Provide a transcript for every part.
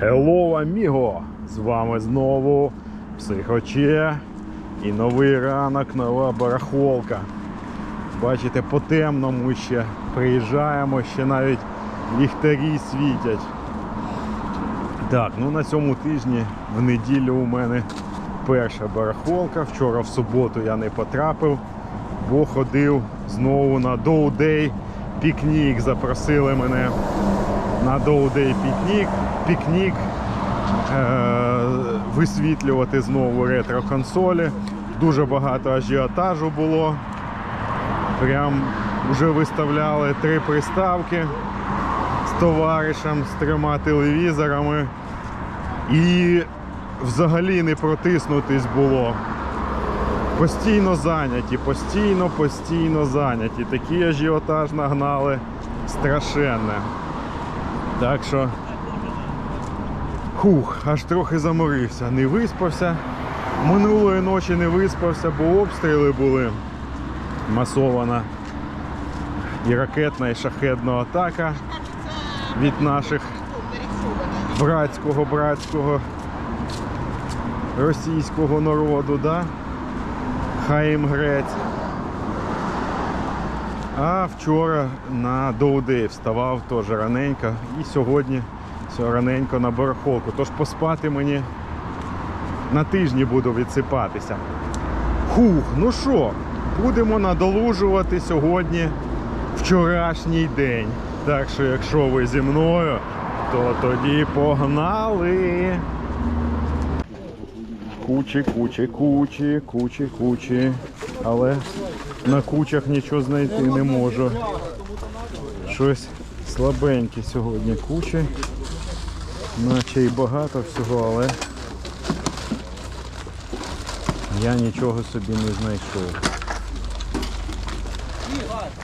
Hello, amigo! З вами знову Психоче і новий ранок, нова барахолка. Бачите, по темному ще приїжджаємо, ще навіть ліхтарі світять. Так, ну на цьому тижні в неділю у мене перша барахолка. Вчора в суботу я не потрапив, бо ходив знову на Day пікнік. Запросили мене на Day пікнік, пікнік е- висвітлювати знову ретро-консолі. Дуже багато ажіотажу було. Прям вже виставляли три приставки з товаришем, з трьома телевізорами. І взагалі не протиснутись було. Постійно зайняті, постійно, постійно зайняті. Такий ажіотаж нагнали страшенне. Так що, хух, аж трохи заморився, не виспався. Минулої ночі не виспався, бо обстріли були. Масована і ракетна, і шахедна атака від наших братського, братського російського народу, да? Хай їм грець. А вчора на Доудей вставав теж раненько і сьогодні раненько на барахолку. Тож поспати мені на тижні буду відсипатися. Хух, ну що, будемо надолужувати сьогодні вчорашній день. Так що, якщо ви зі мною, то тоді погнали. Кучі, кучі, кучі, кучі, кучі. Але на кучах нічого знайти не можу. Щось слабеньке сьогодні кучі. Наче і багато всього, але я нічого собі не знайшов.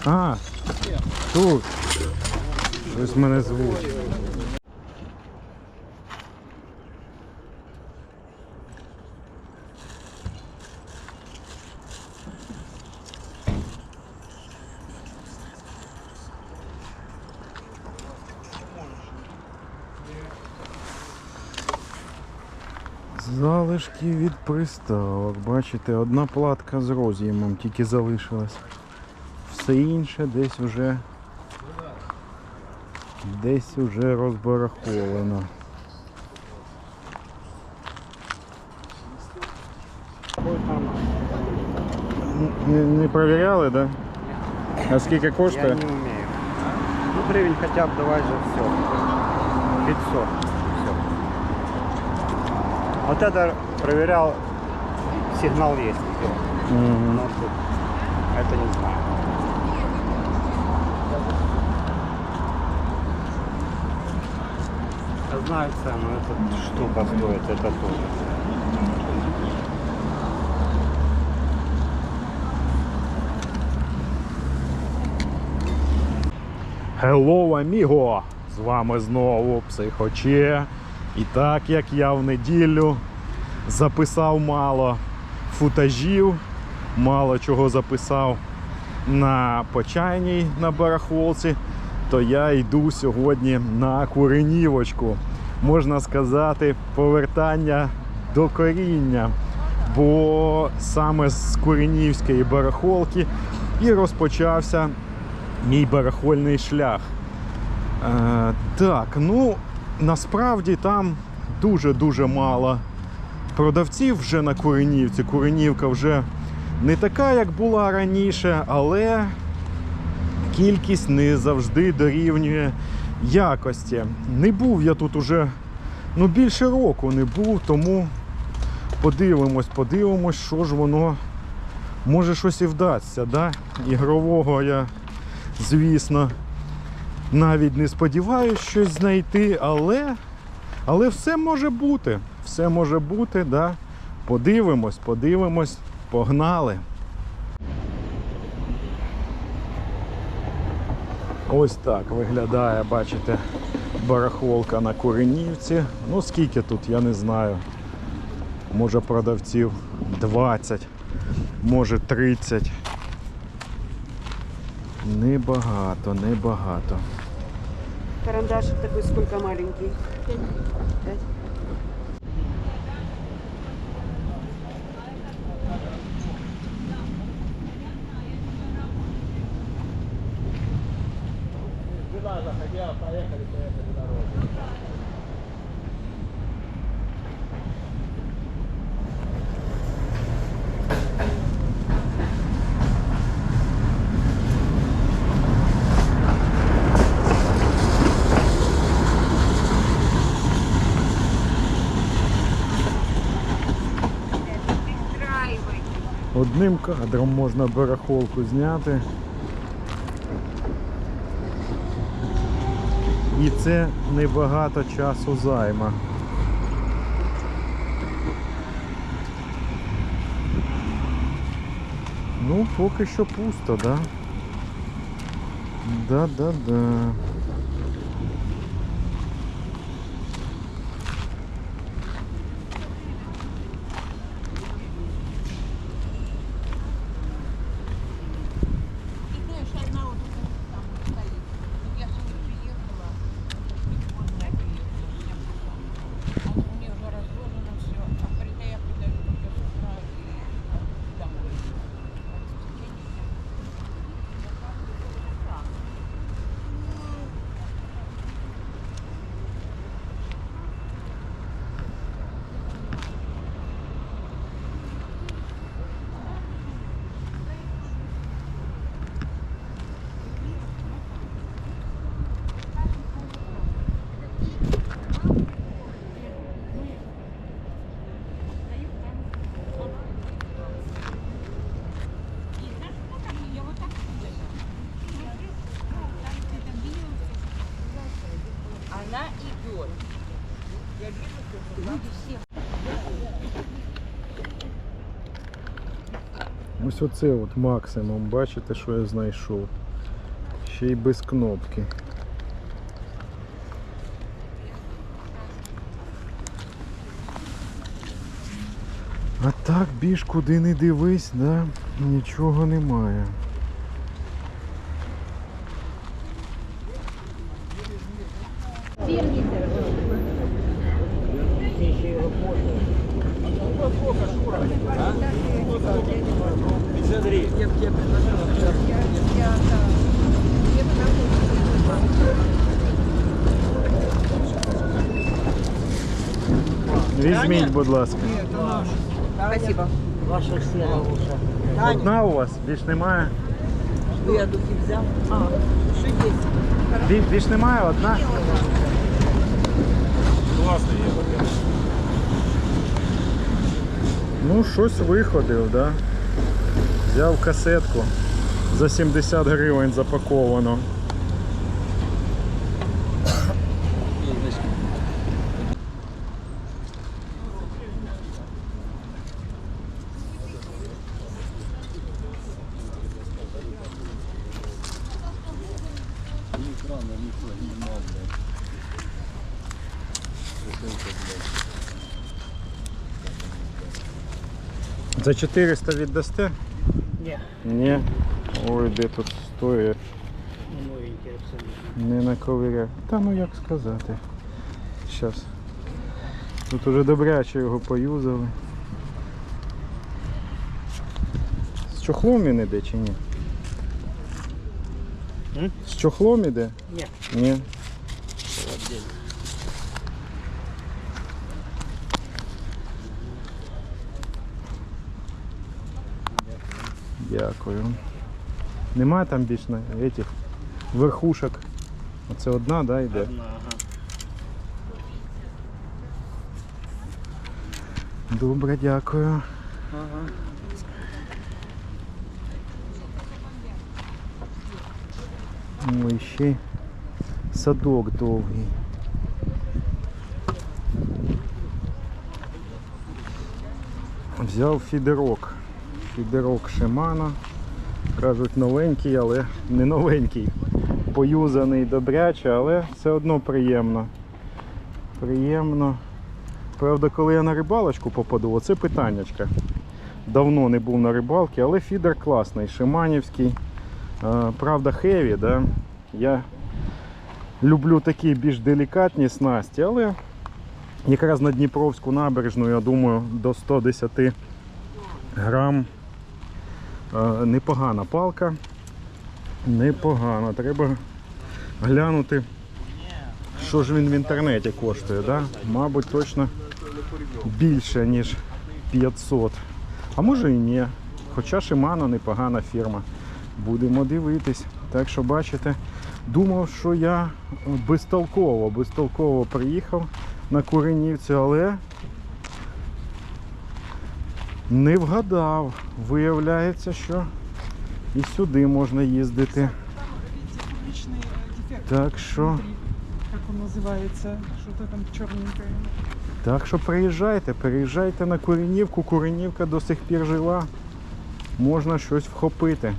А, тут. Щось мене звуть. Залишки від приставок. Бачите, одна платка з роз'ємом тільки залишилась. Все інше десь вже десь уже розбараховано. Не, не проверяли, да? А скільки Я коштує? не умею. Ну, гривень хотя бы давай же все. 500. Все. Вот это проверял, сигнал есть. Все. Мгм. Ноутбук. Это не знаю. Я знаю цену, эта штука стоит, это тоже. Hello, amigo! З вами знову Психоче. І так як я в неділю записав мало футажів, мало чого записав на почайній на барахолці, то я йду сьогодні на куренівочку. Можна сказати, повертання до коріння. Бо саме з Куренівської барахолки і розпочався мій барахольний шлях. Е, так, ну насправді там дуже-дуже мало продавців вже на Куренівці. Куренівка вже не така, як була раніше, але кількість не завжди дорівнює якості. Не був я тут уже ну, більше року не був, тому подивимось, подивимось, що ж воно може щось і вдасться. Да? Ігрового я звісно, навіть не сподіваюся щось знайти, але, але все може бути. Все може бути, да. Подивимось, подивимось, погнали. Ось так виглядає, бачите, барахолка на Куренівці. Ну скільки тут, я не знаю. Може продавців 20, може 30. Небагато, небагато. Карандашик такой сколько маленький? Пять. Одним кадром можна барахолку зняти. І це небагато часу займа. Ну, поки що пусто, да? Да-да-да. Ты знаешь, одна вот там стоит. Я сегодня приехала, и поздно приехала, у меня просто- а у меня уже разложено все. А когда я подаю только с утра и домой. Я вот так подаю. Она идет. Я вижу, что люди все Ось оце от максимум, бачите, що я знайшов. Ще й без кнопки. А так більш куди не дивись, да, нічого немає. Будь ласка. Спасибо. Одна у вас, більш немає. Я духи взял. А, есть? Бі- Більш немає, одна. Ну, щось виходив, да? Взяв касетку за 70 гривень запаковано. За 400 віддасте? Ні. Ні. Ой, де тут стоїть. Новенький абсолютно. Не на ковиря. Та ну як сказати. Щас. Тут уже добряче його поюзали. З чохлом він іде чи ні? М? З чохлом іде? Ні. Ні. Дякую. Немає там більш на этих верхушок. Оце одна, да, йде? Одна, ага. Добре, дякую. Ага. Ой, ще й садок довгий. Взяв фідерок. Фідерок Шимана. Кажуть, новенький, але не новенький. Поюзаний добряче, але все одно приємно. Приємно. Правда, коли я на рибалочку попаду, оце питаннячка. Давно не був на рибалці, але фідер класний, шиманівський. Е, Правда, хеві, да? Я люблю такі більш делікатні снасті, але якраз на Дніпровську набережну, я думаю, до 110 грам непогана палка. Непогано. Треба глянути, що ж він в інтернеті коштує. Да? Мабуть, точно більше, ніж 500. А може і ні. Хоча Shimano непогана фірма. Будемо дивитись. Так що бачите, думав, що я безтолково, безтолково приїхав на Куренівцю, але не вгадав. Виявляється, що і сюди можна їздити. Видите, кубичный э, дефект. Так що, внутри. Как он называется? Что-то там черненькое. так що приїжджайте, переїжджайте на Куренівку. Куренівка до сих пір жива. Можна щось вхопити.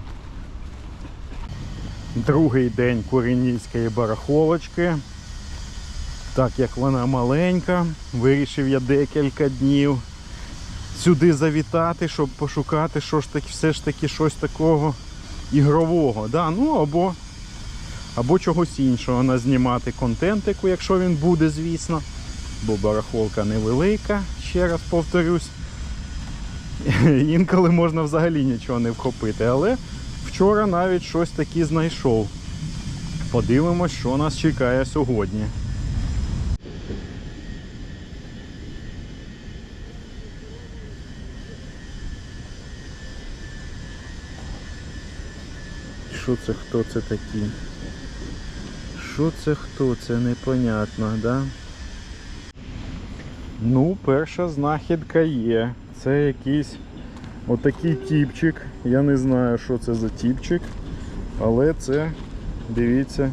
Другий день Куренівської барахолочки. Так як вона маленька, вирішив я декілька днів сюди завітати, щоб пошукати що ж таки, все ж таки щось такого ігрового. Да? Ну або, або чогось іншого назнімати контентику, якщо він буде, звісно. Бо барахолка невелика, ще раз повторюсь. Інколи можна взагалі нічого не вхопити. Але вчора навіть щось таке знайшов. Подивимось, що нас чекає сьогодні. Що це хто це такі? Що це хто? Це непонятно, да? Ну, перша знахідка є. Це якийсь отакий тіпчик. Я не знаю, що це за тіпчик. Але це, дивіться,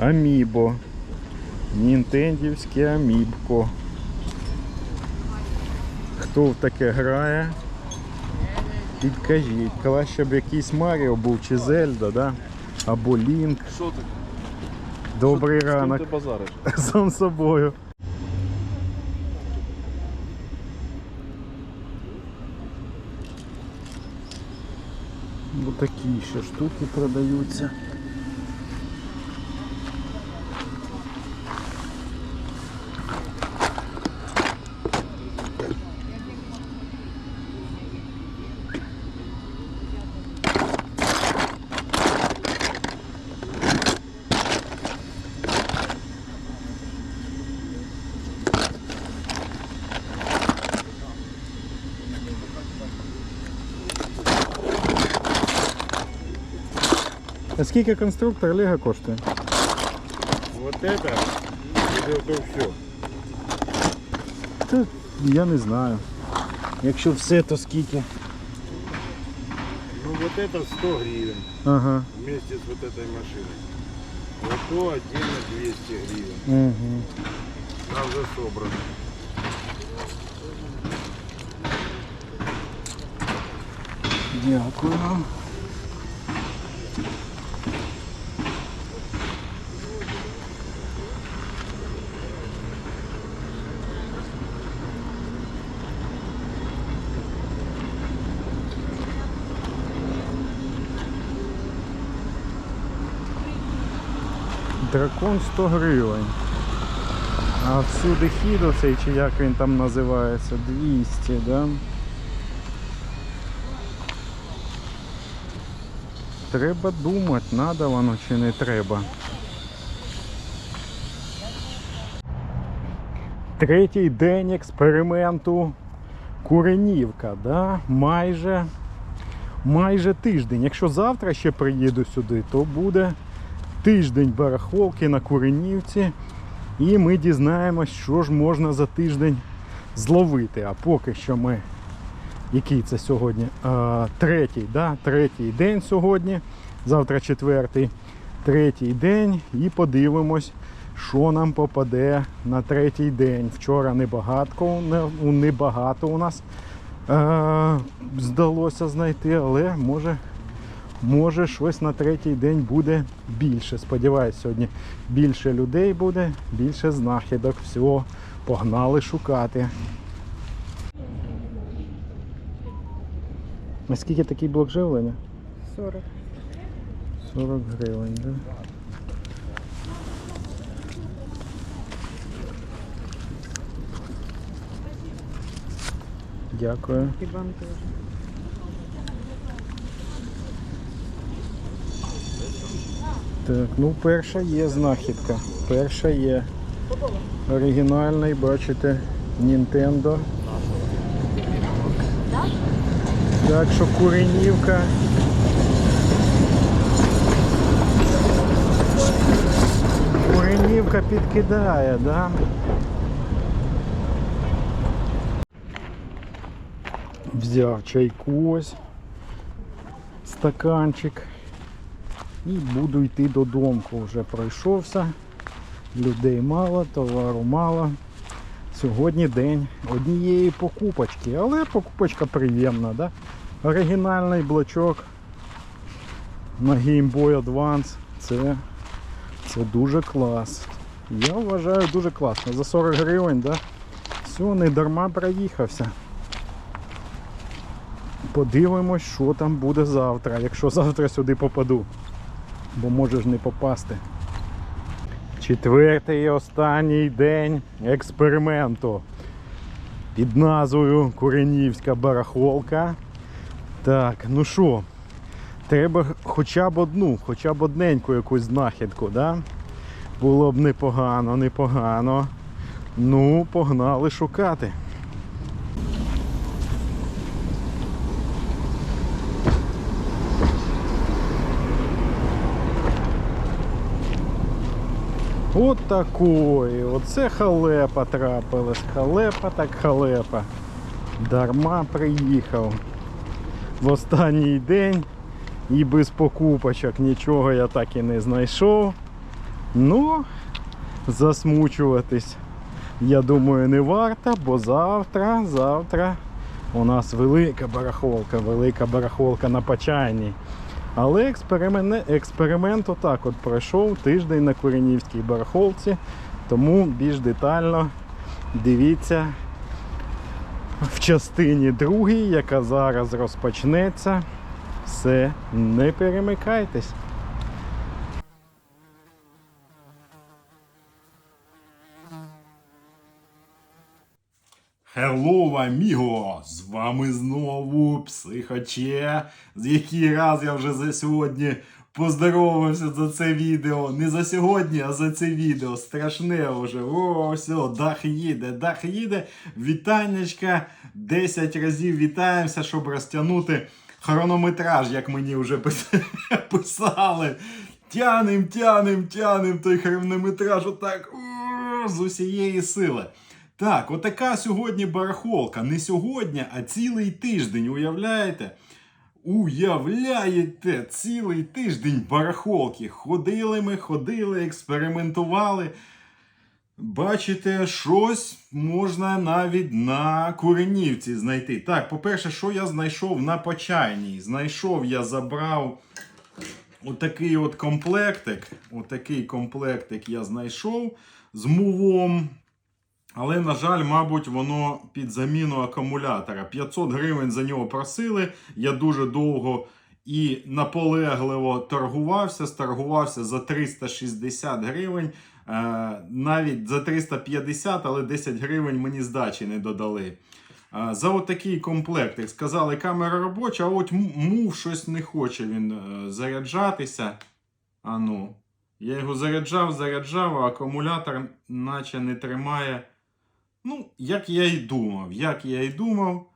Амібо. Нінтендівське Амібко. Хто в таке грає? Підкажіть, краще б якийсь Маріо був чи Зельда, да? або Лінк. Що ти? Добрий ранок. ти базариш? Сам собою. Ось такі ще штуки продаються. скільки конструктор Лего коштує? Вот это, это то все. Та я не знаю. Якщо все, то скільки? Ну вот это 100 гривен Ага. вместе с вот этой машиной. Вот то отдельно 200 гривен. Угу. Там уже собрано. Дякую. Дракон 100 гривень. А всюди хід оцей, чи як він там називається, 200, да? Треба думати, надо воно чи не треба. Третій день експерименту Куренівка, да? майже, майже тиждень. Якщо завтра ще приїду сюди, то буде тиждень барахолки на Куренівці. І ми дізнаємось, що ж можна за тиждень зловити. А поки що ми який це сьогодні? А, третій, да? третій день сьогодні. Завтра четвертий. Третій день і подивимось, що нам попаде на третій день. Вчора небагатко, не- небагато у нас е, здалося знайти, але може, може щось на третій день буде більше. Сподіваюсь, сьогодні більше людей буде, більше знахідок. Всього погнали шукати. Наскільки такий блок живлення? 40. 40 гривень, так? Да? Дякую. І вам теж. Так, ну перша є знахідка. Перша є. Оригінальний, бачите, Nintendo. Так що куренівка. Куренівка підкидає, да? Взяв чайку ось, стаканчик. І буду йти додому. Вже пройшовся. Людей мало, товару мало. Сьогодні день однієї покупочки, але покупочка приємна, да? Оригінальний блочок на Game Boy Advance. Це, це дуже клас. Я вважаю дуже класно. За 40 гривень, да? Все, не дарма проїхався. Подивимось, що там буде завтра, якщо завтра сюди попаду. Бо можеш не попасти. Четвертий і останній день експерименту під назвою Куренівська барахолка. Так, ну що, треба хоча б одну, хоча б одненьку якусь знахідку, да? Було б непогано, непогано. Ну, погнали шукати. От такої. Оце халепа трапилась. Халепа так халепа. Дарма приїхав. В останній день і без покупочок нічого я так і не знайшов. Ну, засмучуватись, я думаю, не варто, бо завтра, завтра у нас велика барахолка, велика барахолка на Почайній. Але експеримент, експеримент отак от пройшов тиждень на Куренівській барахолці, тому більш детально дивіться в частині другій, яка зараз розпочнеться. Все, не перемикайтесь. Hello, аміго! З вами знову Психоче. З який раз я вже за сьогодні поздоровався за це відео. Не за сьогодні, а за це відео. Страшне вже. О, все, дах їде, дах їде. Вітаннячка. 10 разів вітаємося, щоб розтягнути хронометраж, як мені вже писали. Тянем, тянем, тянем той хронометраж отак о, з усієї сили. Так, отака сьогодні барахолка. Не сьогодні, а цілий тиждень. Уявляєте? Уявляєте, цілий тиждень барахолки. Ходили ми, ходили, експериментували. Бачите, щось можна навіть на Куренівці знайти. Так, по-перше, що я знайшов на Почайній? Знайшов, я забрав отакий от комплектик. Отакий комплектик я знайшов з мувом. Але, на жаль, мабуть, воно під заміну акумулятора. 500 гривень за нього просили. Я дуже довго і наполегливо торгувався. Сторгувався за 360 гривень. Е, навіть за 350, але 10 гривень мені здачі не додали. Е, За отакий комплект. Як сказали, камера робоча, а от мув щось не хоче він е, заряджатися. А ну. Я його заряджав, заряджав, а акумулятор наче не тримає. Ну, як я і думав, як я і думав,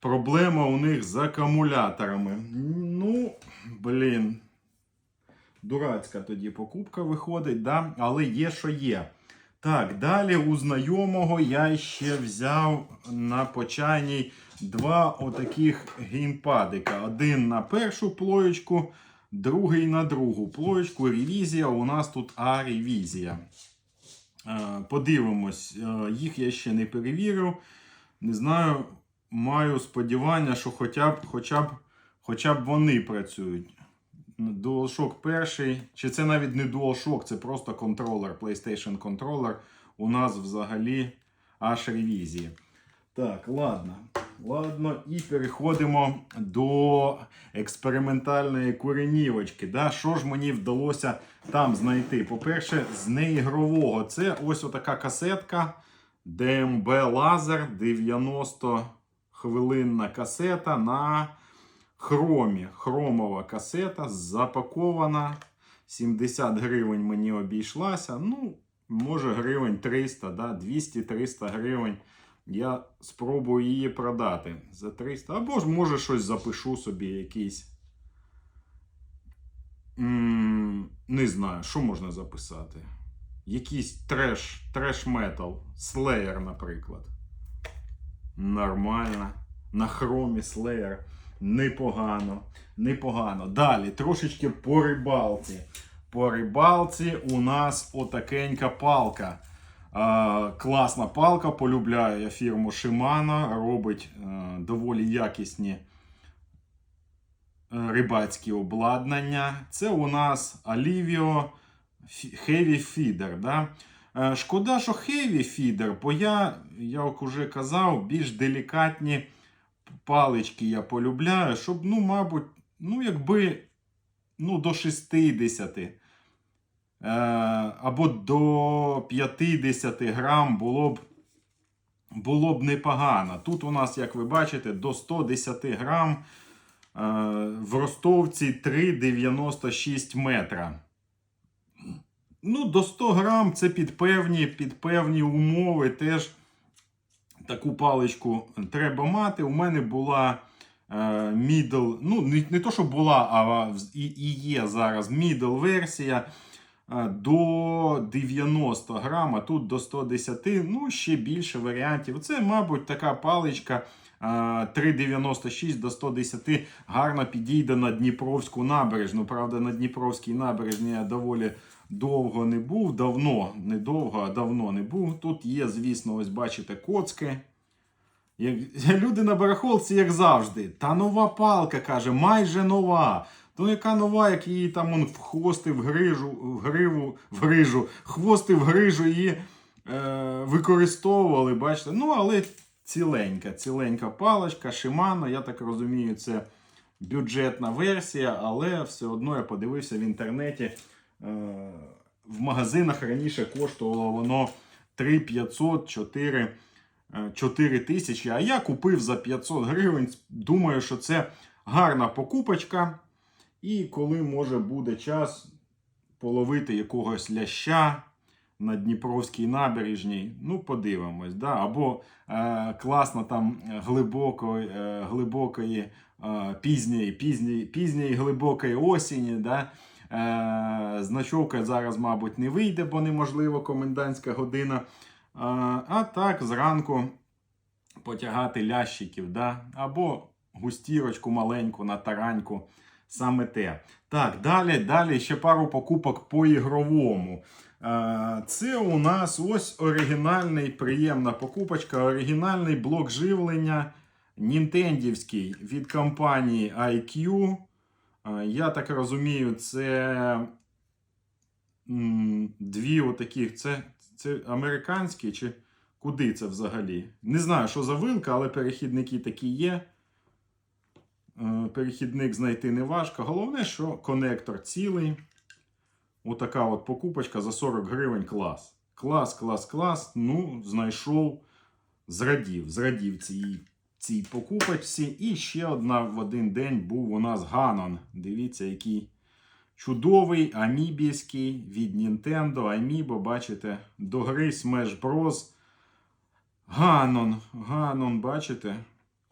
проблема у них з акумуляторами. Ну, блін. Дурацька тоді покупка виходить, да? але є, що є. Так, далі у знайомого я ще взяв на почайній два отаких геймпадика. Один на першу плоєчку, другий на другу плоєчку. Ревізія. У нас тут А-ревізія. Е, Подивимось, Е, їх я ще не перевірив. Не знаю, маю сподівання, що хоча б, хоча б, хоча б вони працюють. DualShock перший, чи це навіть не DualShock, це просто контролер, PlayStation контролер. У нас взагалі аж ревізії. Так, ладно. Ладно, і переходимо до експериментальної куренівочки. Да? Що ж мені вдалося там знайти? По-перше, з неігрового це ось отака касетка DMB Laser 90 хвилинна касета на хромі. Хромова касета запакована. 70 гривень мені обійшлася. Ну, може, гривень 300, да? 200-300 гривень. Я спробую її продати за 300. Або ж може щось запишу собі, якийсь. Не знаю, що можна записати. Якийсь треш, треш-метал. Слеєр, наприклад. Нормально. На хромі Слеєр. Непогано. Непогано. Далі, трошечки по рибалці. По рибалці у нас отакенька палка. Класна палка, полюбляю я фірму Shimano, робить е, доволі якісні е, рибацькі обладнання. Це у нас Alivio Heavy Feeder. Да? Е, Шкода, що Heavy Feeder, бо я, як вже казав, більш делікатні палички я полюбляю, щоб, ну, мабуть, ну, якби ну, до 60 е, або до 50 грам було б, було б непогано. Тут у нас, як ви бачите, до 110 грам. Е, в ростовці 3,96 метра. Ну, до 100 грам це під певні, під певні умови теж таку паличку треба мати. У мене була е, middle, ну, не, не то, що була, а і, і є зараз middle версія е, до 90 грам, а тут до 110, ну, ще більше варіантів. Це, мабуть, така паличка. е, 3,96 до 110 гарно підійде на Дніпровську набережну. Правда, на Дніпровській набережні я доволі довго не був. Давно, не довго, а давно не був. Тут є, звісно, ось бачите, коцки. Як, люди на барахолці, як завжди. Та нова палка, каже, майже нова. То яка нова, як її там он в хвости, в грижу, в гриву, в грижу, хвости в грижу її е, використовували, бачите. Ну, але ціленька, ціленька паличка, Shimano, я так розумію, це бюджетна версія, але все одно я подивився в інтернеті. Е, в магазинах раніше коштувало воно 3500, 4, 4 тисячі. А я купив за 500 гривень. Думаю, що це гарна покупочка. І коли може буде час половити якогось ляща на Дніпровській набережній, ну подивимось. Да? Або е, класно там глибокої, е, глибокої е, пізньої, пізньої, пізньої глибокої осені. Да? Е, значовка зараз, мабуть, не вийде, бо неможливо комендантська година. Е, а так, зранку потягати лящиків, да? або густірочку маленьку на тараньку. Саме те. Так, далі, далі ще пару покупок по ігровому. Е, Це у нас ось оригінальний, приємна покупочка, оригінальний блок живлення нінтендівський від компанії IQ. Е, Я так розумію, це дві отаких. Це, це американські чи куди це взагалі? Не знаю, що за вилка, але перехідники такі є. Е, Перехідник знайти не важко. Головне, що конектор цілий. Отака от покупочка за 40 гривень клас. Клас, клас, клас. Ну, знайшов, зрадів, зрадів цій, цій покупочці. І ще одна в один день був у нас Ганон. Дивіться, який чудовий амібійський від Nintendo. Amiibo, бачите, до гри Smash Bros. Ганон, Ганон, бачите?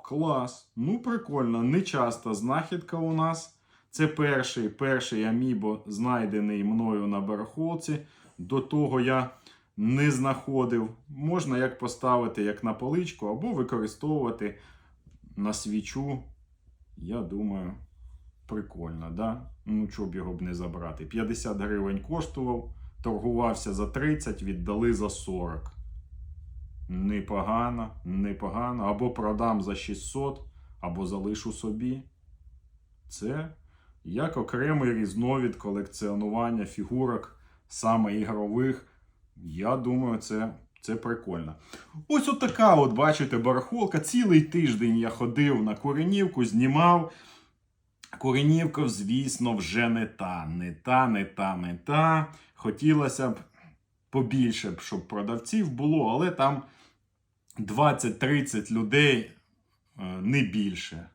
Клас. Ну, прикольно. Нечаста знахідка у нас. Це перший перший Амібо, знайдений мною на барахолці. До того я не знаходив. Можна як поставити як на поличку, або використовувати на свічу. Я думаю, прикольно, да? Ну, чоб його б не забрати. 50 гривень коштував, торгувався за 30, віддали за 40. Непогано, непогано. Або продам за 600, або залишу собі. Це як окремий різновид колекціонування фігурок саме ігрових. Я думаю, це, це прикольно. Ось от така, от, бачите, барахолка. Цілий тиждень я ходив на Куренівку, знімав. Куренівка, звісно, вже не та, не та, не та, не та. Хотілося б побільше, щоб продавців було, але там 20-30 людей е, не більше.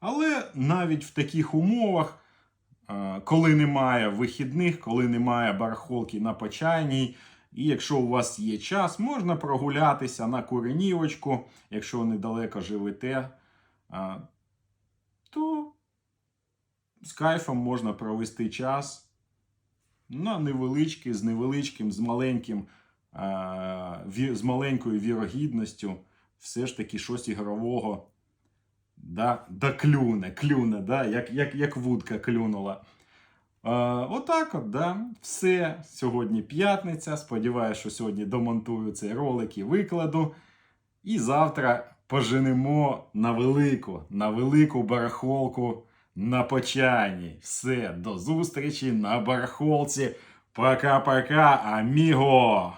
Але навіть в таких умовах, е, коли немає вихідних, коли немає барахолки на почайній, і якщо у вас є час, можна прогулятися на Куренівочку, якщо недалеко живете, е, то з кайфом можна провести час на невеличкий, з невеличким, з маленьким, з маленькою вірогідністю, все ж таки щось ігрового. Да, да клюне, клюне, да, як, як, як вудка клюнула. Е, отак от, да. Все. Сьогодні п'ятниця. Сподіваюся, що сьогодні домонтую цей ролик і викладу. І завтра поженемо на велику, на велику барахолку на почайні. Все, до зустрічі на барахолці. Пока-пока, аміго!